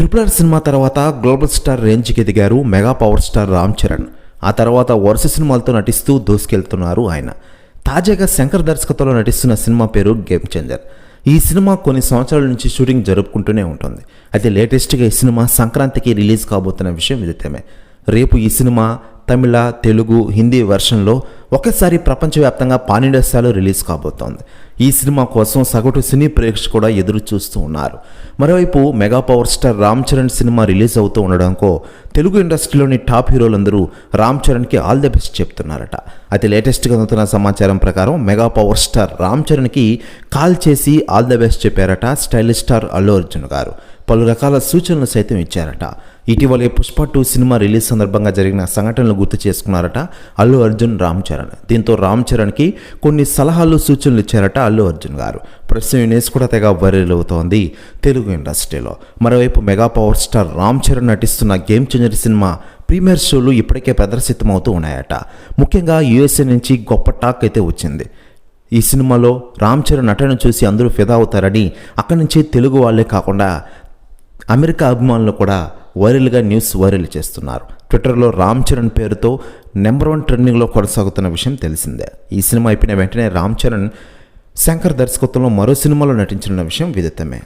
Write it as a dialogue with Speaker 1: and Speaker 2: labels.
Speaker 1: Triple R cinema తర్వాత global star రేంజ్కి ఎదిగారు mega power star Ram Charan. ఆ తర్వాత వరుస సినిమాలతో నటిస్తూ దూసుకెళ్తున్నారు ఆయన. తాజాగా శంకర్ దర్శకత్వంలో నటిస్తున్న సినిమా పేరు గేమ్ చేంజర్ ఈ సినిమా కొన్ని సంవత్సరాల నుంచి షూటింగ్ జరుపుకుంటూనే ఉంటుంది. అయితే లేటెస్ట్గా ఈ సినిమా సంక్రాంతికి రిలీజ్ కాబోతున్న విషయం విదితమే రేపు ఈ సినిమా తమిళ తెలుగు హిందీ వెర్షన్లో ఒకేసారి ప్రపంచవ్యాప్తంగా పానిండస్యాలో రిలీజ్ కాబోతోంది. ఈ సినిమా కోసం సగటు సినీ ప్రేక్షకులు కూడా ఎదురు చూస్తూ ఉన్నారు. మరోవైపు mega power star Ram Charan cinema release అవుతూ ఉండడంతో తెలుగు ఇండస్ట్రీలోని టాప్ హీరోలందరూ రామ్ చరణ్కి ఆల్ ది బెస్ట్ చెప్తున్నారట. అయితే లేటెస్ట్గా అందుతున్న సమాచారం ప్రకారం మెగా పవర్ స్టార్ రామ్ చరణ్కి కాల్ చేసి ఆల్ ది బెస్ట్ చెప్పారట స్టైలిష్ స్టార్ అల్లు అర్జున్ గారు. పలు రకాల సూచనలు సైతం ఇచ్చారట. ఇటీవలే పుష్ప టూ సినిమా రిలీజ్ సందర్భంగా జరిగిన సంఘటనలు గుర్తు చేసుకున్నారట అల్లు అర్జున్ రామ్ చరణ్. దీంతో రామ్ చరణ్కి కొన్ని సలహాలు సూచనలు ఇచ్చారట అల్లు అర్జున్ గారు. ప్రస్తుతం న్యూస్ కూడా తెగ వైరల్ అవుతోంది తెలుగు ఇండస్ట్రీలో. మరోవైపు mega power star Ram Charan నటిస్తున్న గేమ్ చేంజర్ సినిమా ప్రీమియర్ షోలు ఇప్పటికే ప్రదర్శితమవుతూ ఉన్నాయట. ముఖ్యంగా యుఎస్ఏ నుంచి గొప్ప టాక్ అయితే వచ్చింది. ఈ సినిమాలో రామ్ చరణ్ నటన చూసి అందరూ ఫిదా అవుతారని అక్కడి నుంచి తెలుగు వాళ్ళే కాకుండా అమెరికా అభిమానులు కూడా వైరల్గా న్యూస్ వైరల్ చేస్తున్నారు. ట్విట్టర్లో రామ్ చరణ్ పేరుతో నెంబర్ వన్ ట్రెండింగ్లో కొనసాగుతున్న విషయం తెలిసిందే. ఈ సినిమా అయిపోయిన వెంటనే రామ్ చరణ్ శంకర్ దర్శకత్వంలో మరో సినిమాలో నటించిన విషయం విదితమే.